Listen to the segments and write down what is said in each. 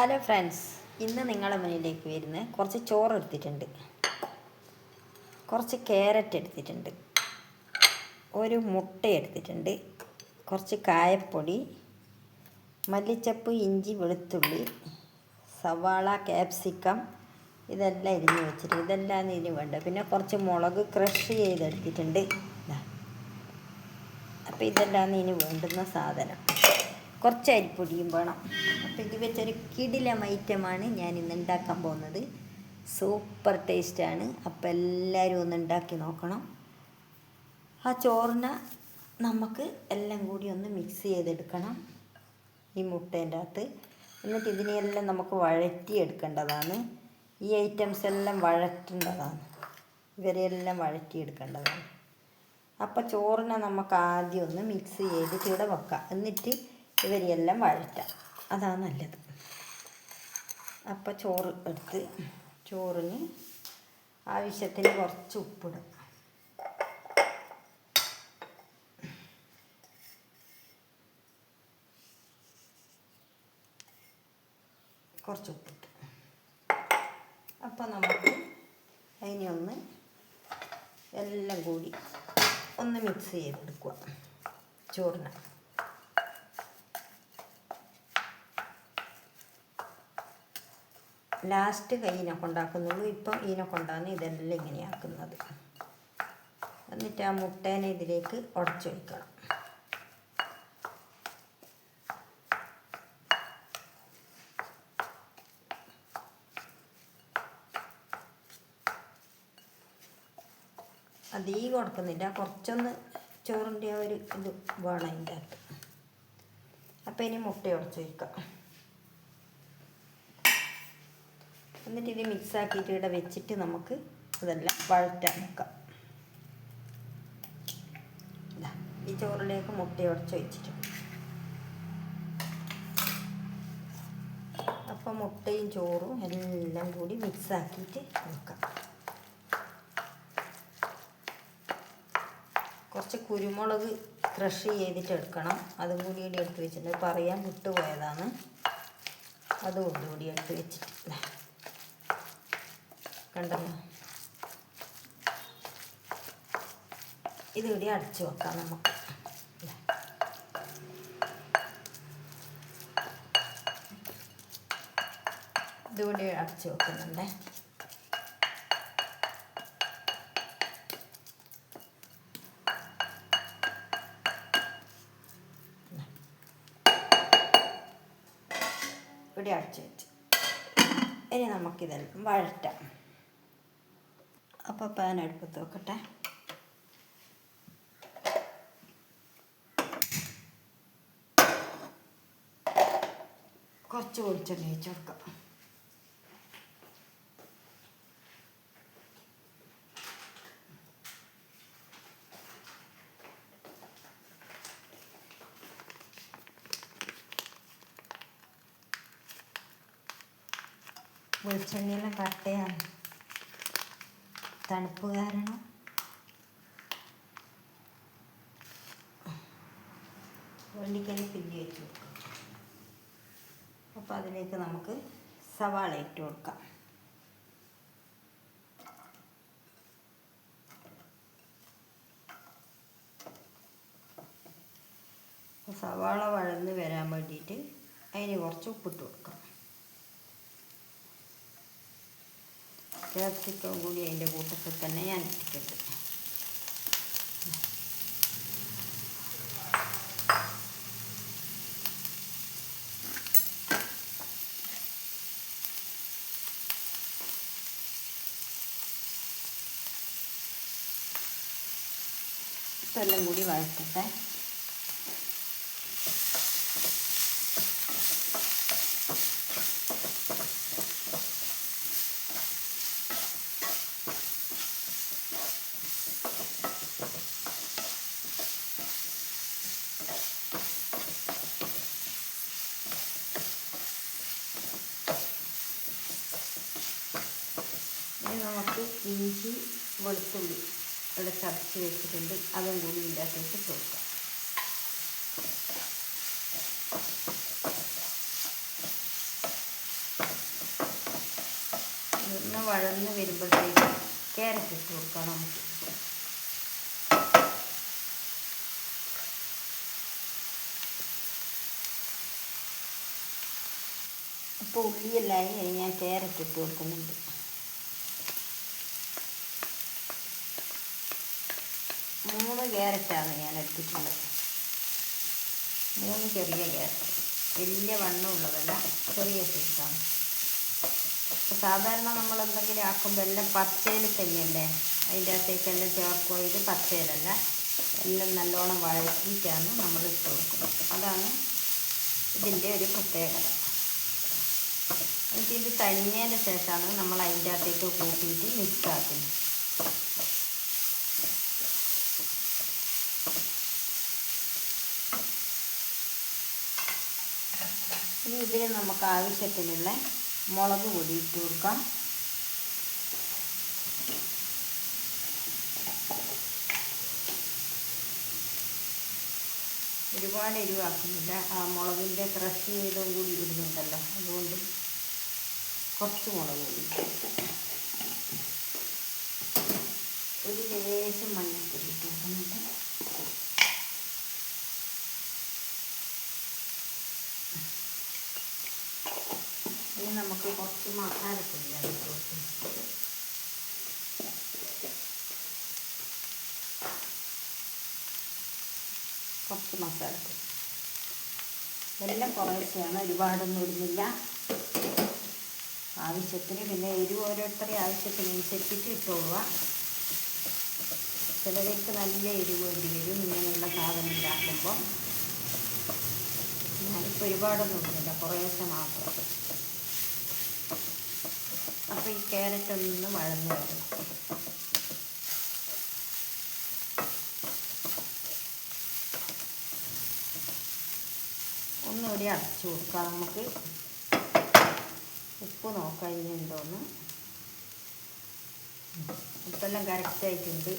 Hello friends ഇന്ന് നിങ്ങളുടെ മുന്നിലേക്ക് വരുന്ന കുറച്ച് ചോറ് എടുത്തിട്ടുണ്ട്. കുറച്ച് ക്യാരറ്റ് എടുത്തിട്ടുണ്ട്. ഒരു മുട്ട എടുത്തിട്ടുണ്ട്. കുറച്ച് കായപ്പൊടി മല്ലിച്ചപ്പ് ഇഞ്ചി വെളുത്തുള്ളി സവാള ക്യാപ്സിക്കം ഇതെല്ലാം ഇരിഞ്ഞ് വെച്ചിട്ട് ഇതെല്ലാം ഇതിന് വേണ്ട. പിന്നെ കുറച്ച് മുളക് ക്രഷ് ചെയ്തെടുത്തിട്ടുണ്ട്. അപ്പോൾ ഇതെല്ലാം ഇതിന് വേണ്ടുന്ന സാധനം. കുറച്ച് അരിപ്പൊടിയും വേണം. അപ്പോൾ ഇത് വെച്ചൊരു കിടിലം ഐറ്റമാണ് ഞാൻ ഇന്ന് ഉണ്ടാക്കാൻ പോകുന്നത്. സൂപ്പർ ടേസ്റ്റാണ്. അപ്പോൾ എല്ലാവരും ഒന്ന് ഉണ്ടാക്കി നോക്കണം. ആ ചോറിന് നമുക്ക് എല്ലാം കൂടി ഒന്ന് മിക്സ് ചെയ്തെടുക്കണം ഈ മുട്ടേന്റെ അകത്ത്. എന്നിട്ട് ഇതിനെയെല്ലാം നമുക്ക് വഴറ്റിയെടുക്കേണ്ടതാണ്. ഈ ഐറ്റംസ് എല്ലാം വഴറ്റേണ്ടതാണ്. ഇവരെല്ലാം വഴറ്റിയെടുക്കേണ്ടതാണ്. അപ്പോൾ ചോറിനെ നമുക്ക് ആദ്യം ഒന്ന് മിക്സ് ചെയ്തിട്ട് ഇവിടെ വെക്കാം. എന്നിട്ട് ഇവരെല്ലാം വഴറ്റാം. അതാണ് നല്ലത്. അപ്പോൾ ചോറ് എടുത്ത് ചോറിന് ആവശ്യത്തിന് കുറച്ച് ഉപ്പിടും. കുറച്ച് ഉപ്പിട്ട്. അപ്പോൾ നമുക്ക് അതിനെ ഒന്ന് എല്ലാം കൂടി ഒന്ന് മിക്സ് ചെയ്തെടുക്കുക. ചോറിന് ലാസ്റ്റ് കൈയിനെ കൊണ്ടാക്കുന്നുള്ളൂ ഇപ്പം ഇനെ കൊണ്ടാണ് ഇതെല്ലാം ഇങ്ങനെയാക്കുന്നത് എന്നിട്ട് ആ മുട്ടേനെ ഇതിലേക്ക് ഉടച്ചു വയ്ക്കണം അധികം കൊടുക്കുന്നില്ല കുറച്ചൊന്ന് ചോറിന്റെ ആ ഒരു ഇത് വേണം അതിന്റെ അകത്ത്. അപ്പം ഇനി മുട്ട ഉടച്ചു വയ്ക്കാം എന്നിട്ട് ഇത് മിക്സ് ആക്കിയിട്ട് ഇവിടെ വെച്ചിട്ട് നമുക്ക് ഇതെല്ലാം വഴറ്റാൻ വെക്കാം. ഈ ചോറിലേക്ക് മുട്ട ഉടച്ച് വെച്ചിട്ടുണ്ട്. അപ്പം മുട്ടയും ചോറും എല്ലാം കൂടി മിക്സ് ആക്കിയിട്ട് വെക്കാം. കുറച്ച് കുരുമുളക് ക്രഷ് ചെയ്തിട്ട് എടുക്കണം. അതും കൂടി എടുത്ത് വെച്ചിട്ടുണ്ട്. പറയാൻ വിട്ടുപോയതാണ്. അതും കൂടി എടുത്ത് വെച്ചിട്ട്. കണ്ടല്ലോ. ഇതിവിടെ അടച്ചു വെക്കാം നമുക്ക്. ഇതുകൂടി അടച്ചു വെക്കുന്നുണ്ടേ. ഇവിടെ അടച്ചു വെച്ചു. ഇനി നമുക്കിതെല്ലാം വഴറ്റാം. അപ്പോൾ പാൻ അടുപ്പത്ത് വെക്കട്ടെ. കുറച്ച് വെളിച്ചെണ്ണ ഒഴിച്ച് കൊടുക്കാം. വെളിച്ചെണ്ണയെല്ലാം കട്ടയാണ്. തണുപ്പ് കാരണം വെള്ളിക്കരി പില്ലി വെച്ച് കൊടുക്കാം അപ്പോൾ അതിലേക്ക് നമുക്ക് സവാള ഇട്ട് കൊടുക്കാം. സവാള വഴന്ന് വരാൻ വേണ്ടിയിട്ട് അതിന് കുറച്ച് ഉപ്പിട്ട് കൊടുക്കാം. ക്യാപ്സിക്കം കൂടി അതിന്റെ കൂട്ടത്തിൽ തന്നെ ഞാൻ ഇട്ടിട്ടുണ്ട്. ഇതെല്ലാം കൂടി വഴറ്റട്ടെ. നമുക്ക് ഇഞ്ചി വെളുത്തുള്ളി ഇവിടെ ചതച്ച് വെച്ചിട്ടുണ്ട്. അതും കൂടി ഇതിന്റെ അകത്തേക്ക് ഇട്ട് ഒന്ന് വഴന്ന് വരുമ്പോഴത്തേക്ക് ക്യാരറ്റ് ഇട്ട് കൊടുക്കാം നമുക്ക്. ഇപ്പോൾ ഉള്ളിയെല്ലാം ഞാൻ ക്യാരറ്റ് ഇട്ട് കൊടുക്കുന്നുണ്ട്. മൂന്ന് ക്യാരറ്റാണ് ഞാൻ എടുത്തിട്ടുള്ളത്. മൂന്ന് ചെറിയ ക്യാരറ്റ്. വലിയ വണ്ണമുള്ളതല്ല ചെറിയ സൈസാണ്. സാധാരണ നമ്മൾ എന്തെങ്കിലും ആക്കുമ്പോൾ എല്ലാം പച്ചയിൽ തന്നെയല്ലേ? അതിന്റെ അകത്തേക്കെല്ലാം ചേർക്കുക ഇത് പച്ചയിലല്ല എല്ലാം നല്ലോണം വഴറ്റിയിട്ടാണ് നമ്മൾ ഇട്ട് കൊടുക്കുന്നത്. അതാണ് ഇതിന്റെ ഒരു പ്രത്യേകത. എന്നിട്ട് ഇത് തണിഞ്ഞതിന് ശേഷമാണ് നമ്മൾ അതിന്റെ അകത്തേക്ക് കൂട്ടിയിട്ട് മിക്സ് ആക്കുന്നത്. ഇനി ഇതിൽ നമുക്ക് ആവശ്യത്തിനുള്ള മുളക് പൊടി ഇട്ട് കൊടുക്കാം. ഒരുപാട് എരിവാക്കുന്നില്ല. ആ മുളകിന്റെ ക്രഷ് ചെയ്തും കൂടി ഇടുന്നുണ്ടല്ലോ. അതുകൊണ്ട് കുറച്ച് മുളക് കൂടി. ഒരു ലേശം മഞ്ഞൾപ്പൊടി ഇട്ട് കൊടുക്കുന്നുണ്ട് ഇനി നമുക്ക് കുറച്ച് ഇട്ട് കൊടുക്കുന്നത് കുറച്ച് മസാലപ്പൊടി. എല്ലാം കുറേശ്ശെയാണ് ഒരുപാടൊന്നും ഇടുന്നില്ല. ആവശ്യത്തിന് പിന്നെ എരിവ് ഓരോരുത്തരുടെ ആവശ്യത്തിനനുസരിച്ചിട്ട് ഇട്ടോളുക. ചിലർക്ക് നല്ല എരിവ് വേണ്ടി വരും ഇങ്ങനെയുള്ള സാധനം ഉണ്ടാക്കുമ്പോൾ ഞാനിപ്പോൾ ഒരുപാടൊന്നും ഇടുന്നില്ല കുറേശ്ശെ മാത്രം. അപ്പോൾ ഈ ക്യാരറ്റ് ഒന്ന് വഴന്ന് വരും ഒന്നുകൂടി അടച്ചു കൊടുക്കാം. നമുക്ക് ഉപ്പ് നോക്കാം ഇനിയുണ്ടോന്ന് ഉപ്പെല്ലാം കറക്റ്റായിട്ടുണ്ട്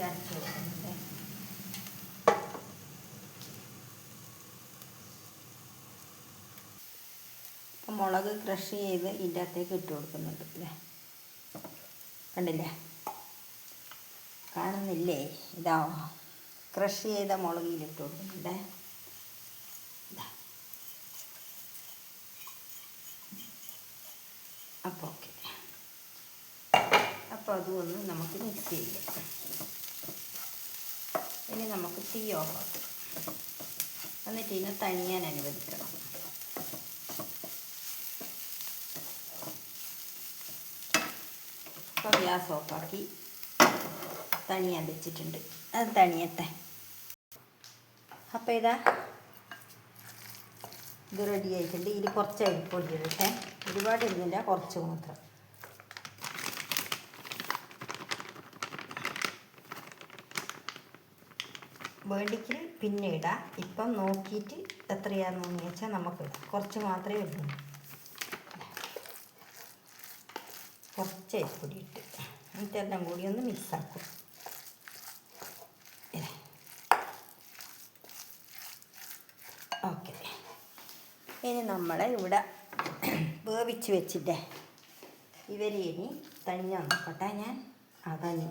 അടച്ചു കൊടുക്കുന്നുണ്ട് അപ്പം മുളക് ക്രഷ് ചെയ്ത് ഇതിന്റെ അകത്തേക്ക് ഇട്ട് കൊടുക്കുന്നുണ്ട്. അല്ലേ കണ്ടില്ലേ? കാണുന്നില്ലേ? ഇതാ. ക്രഷ് ചെയ്ത മുളകിൽ ഇട്ട് കൊടുക്കുന്നുണ്ട്. അപ്പോൾ ഓക്കെ. അപ്പോൾ അതും ഒന്ന് നമുക്ക് മിക്സ് ചെയ്യാം. ഇനി നമുക്ക് തീ ഓഫാക്കാം എന്നിട്ട് ഇതിനെ തണിയാൻ അനുവദിക്കണം. ഗ്യാസ് ഓഫാക്കി തണിയാൻ വെച്ചിട്ടുണ്ട്. അത് തണിയത്തെ അപ്പോൾ ഇതാ ഇത് റെഡി ആയിട്ടുണ്ട്. ഇതിൽ കുറച്ച് അരിപ്പൊടി ഇടട്ടെ ഒരുപാട് ഇടുന്നില്ല കുറച്ച് മാത്രം. വേണ്ടിക്കിൽ പിന്നെ ഇടാം. ഇപ്പം നോക്കിയിട്ട് എത്രയാണെന്ന് വെച്ചാൽ നമുക്ക് കുറച്ച് മാത്രമേ ഇടുന്നുള്ളൂ കുറച്ച് അരിപ്പൊടി ഇട്ട് എന്നിട്ടെല്ലാം കൂടി ഒന്ന് മിക്സാക്കും ഓക്കെ ഇനി നമ്മൾ ഇവിടെ വേവിച്ച് വെച്ചിട്ടേ ഇവരെ ഇനി തണിഞ്ഞാൽ നോക്കട്ടെ ഞാൻ. ആ തണി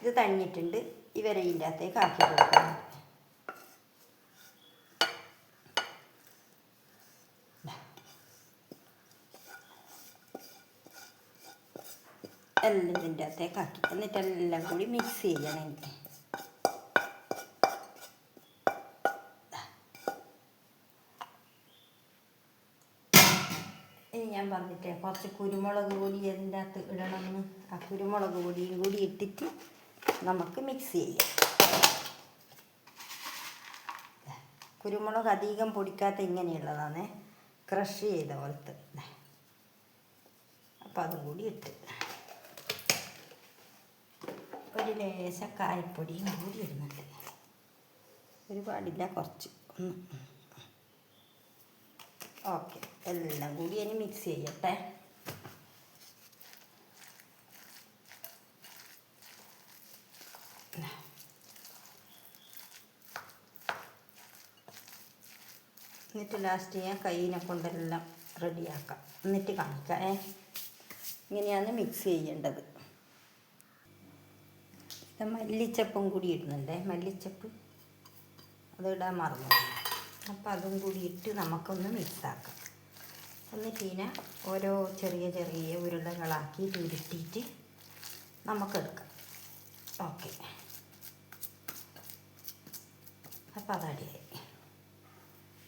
ഇത് തണിഞ്ഞിട്ടുണ്ട് ഇവരെ ഇതിന്റെ അകത്തേക്ക് ആക്കി കൊടുക്കുന്നുണ്ട് എല്ലാം ഇതിന്റെ അകത്തേക്ക് ആക്കി എന്നിട്ട് എല്ലാം കൂടി മിക്സ് ചെയ്യണം എനിക്ക്. ഇനി ഞാൻ പറഞ്ഞിട്ടേ കുറച്ച് കുരുമുളക് പൊടി അതിന്റെ അകത്ത് ഇടണമെന്ന്. ആ കുരുമുളക് പൊടിയും കൂടി ഇട്ടിട്ട് നമുക്ക് മിക്സ് ചെയ്യാം. കുരുമുളക് അധികം പൊടിക്കാത്ത ഇങ്ങനെയുള്ളതാണ്. ക്രഷ് ചെയ്ത പോലത്തെ. അപ്പം അതും കൂടി ഇട്ട്. ഒരു ലേശ കായപ്പൊടിയും കൂടി ഇടുന്നുണ്ട്. ഒരുപാടില്ല കുറച്ച്. ഓക്കെ. എല്ലാം കൂടി ഇനി മിക്സ് ചെയ്യട്ടെ. എന്നിട്ട് ലാസ്റ്റ് ഞാൻ കയ്യിനെ കൊണ്ടെല്ലാം റെഡിയാക്കാം എന്നിട്ട് കാണിക്കാം ഏ? ഇങ്ങനെയാണ് മിക്സ് ചെയ്യേണ്ടത്. മല്ലിച്ചപ്പും കൂടി ഇടുന്നുണ്ടേ മല്ലിച്ചപ്പ്. അത് ഇടാൻ മറന്നു. അപ്പം അതും കൂടി ഇട്ട് നമുക്കൊന്ന് മിക്സാക്കാം എന്നിട്ട് ഇതിനെ ഓരോ ചെറിയ ചെറിയ ഉരുളകളാക്കി ഉരുട്ടിയിട്ട് നമുക്കെടുക്കാം. ഓക്കെ. അപ്പം അതടിയായി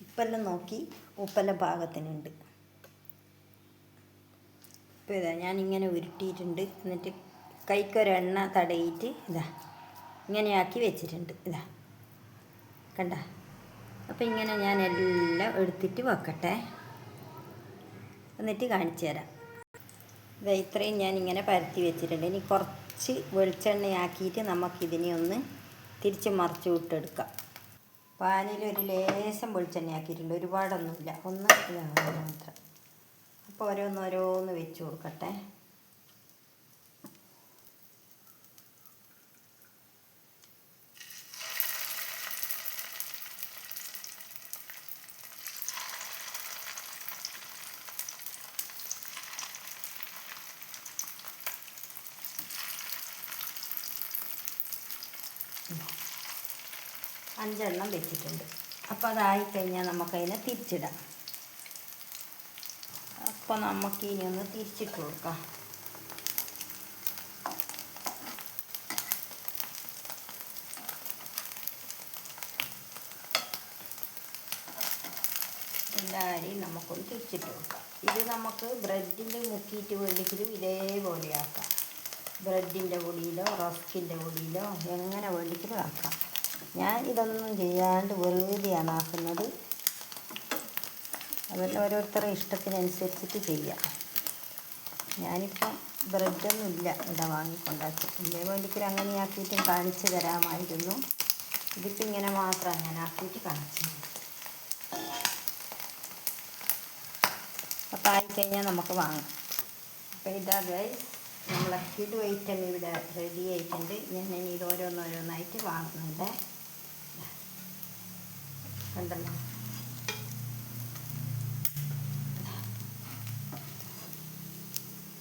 ഉപ്പെല്ലാം നോക്കി ഉപ്പെല്ലാം പാകത്തിനുണ്ട്. ഇപ്പോൾ ഇതാ ഞാനിങ്ങനെ ഉരുട്ടിയിട്ടുണ്ട്. എന്നിട്ട് കൈക്കൊരെണ്ണ തടയിട്ട് ഇതാ ഇങ്ങനെയാക്കി വെച്ചിട്ടുണ്ട്. ഇതാ കണ്ട? അപ്പോൾ ഇങ്ങനെ ഞാൻ എല്ലാം എടുത്തിട്ട് വെക്കട്ടെ. എന്നിട്ട് കാണിച്ചു തരാം. ഇതാ ഇത്രയും ഞാൻ ഇങ്ങനെ പരത്തി വെച്ചിട്ടുണ്ട്. ഇനി കുറച്ച് വെളിച്ചെണ്ണയാക്കിയിട്ട് നമുക്കിതിനെ ഒന്ന് തിരിച്ച് മറിച്ച് വിട്ടെടുക്കാം. പാനിൽ ഒരു ലേശം വെളിച്ചെണ്ണയാക്കിയിട്ടുണ്ട്. ഒരുപാടൊന്നുമില്ല. ഒന്ന് മാത്രം. അപ്പോൾ ഓരോന്ന് ഓരോന്ന് വെച്ച് കൊടുക്കട്ടെ. അഞ്ചെണ്ണം വെച്ചിട്ടുണ്ട്. അപ്പോൾ അതായി കഴിഞ്ഞാൽ നമുക്കതിനെ തിരിച്ചിടാം. അപ്പോൾ നമുക്ക് ഇനി ഒന്ന് തിരിച്ചിട്ട് കൊടുക്കാം. എല്ലാവരെയും നമുക്കൊന്ന് തിരിച്ചിട്ട് കൊടുക്കാം. ഇത് നമുക്ക് ബ്രെഡിൽ മുക്കിയിട്ട് വേണ്ടിക്കലും ഇതേപോലെ ആക്കാം ബ്രെഡിന്റെ പൊടിയിലോ റസ്കിന്റെ പൊടിയിലോ എങ്ങനെ വേണ്ടിക്കലും ആക്കാം. ഞാൻ ഇതൊന്നും ചെയ്യാണ്ട് വെറുതെയാണ് ആക്കുന്നത് അതെല്ലാം ഓരോരുത്തരുടെ ഇഷ്ടത്തിനനുസരിച്ചിട്ട് ചെയ്യാം. ഞാനിപ്പം ബ്രെഡൊന്നും ഇല്ല ഇവിടെ വാങ്ങിക്കൊണ്ടാക്കി. ഇല്ലേ വേണ്ടിക്കൽ അങ്ങനെ ആക്കിയിട്ടും കാണിച്ചു തരാമായിരുന്നു. ഇതിപ്പോൾ ഇങ്ങനെ മാത്രമാണ് ഞാൻ ആക്കിയിട്ട് കാണിച്ചു അപ്പോൾ ആയിക്കഴിഞ്ഞാൽ നമുക്ക് വാങ്ങാം. അപ്പോൾ ഇതാ ഗൈസ് നമ്മളെ കിഡ് ഐറ്റം ഇവിടെ റെഡി ആയിട്ടുണ്ട്. ഞാൻ ഇനി ഇത് ഓരോന്നോരോന്നായിട്ട് വാങ്ങുന്നുണ്ട്. കണ്ടല്ലോ.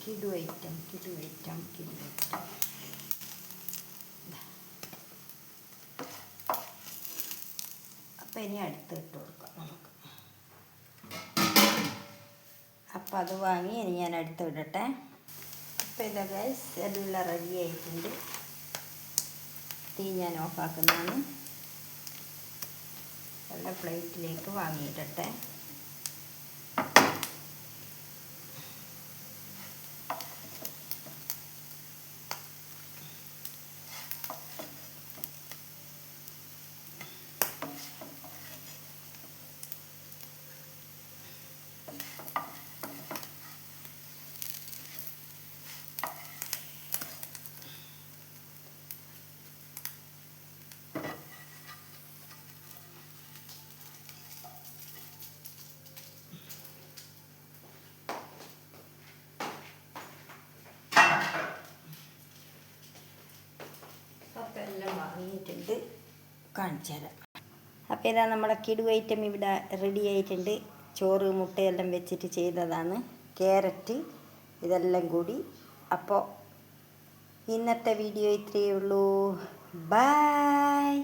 കിഡു ഐറ്റം കിഡു ഐറ്റം കിഡു ഐറ്റം. അപ്പം ഇനി അടുത്ത് ഇട്ട് കൊടുക്കാം നമുക്ക്. അപ്പം അത് വാങ്ങി ഇനി ഞാൻ അടുത്ത് ഇടട്ടെ. അപ്പം ഇതാ ഗൈസ് എല്ലാം റെഡി ആയിട്ടുണ്ട്. തീ ഞാൻ ഓഫാക്കുന്നതാണ് എല്ലാം പ്ലേറ്റിലേക്ക് വാങ്ങിയിടട്ടെ അപ്പം എല്ലാം വാങ്ങിയിട്ടുണ്ട് കാണിച്ചു തരാം. അപ്പോൾ ഇതാ നമ്മുടെ കിടു ഐറ്റം ഇവിടെ റെഡി ആയിട്ടുണ്ട്. ചോറ് മുട്ടയെല്ലാം വെച്ചിട്ട് ചെയ്തതാണ്. ക്യാരറ്റ് ഇതെല്ലാം കൂടി. അപ്പോൾ ഇന്നത്തെ വീഡിയോ ഇത്രയേ ഉള്ളൂ. ബായ്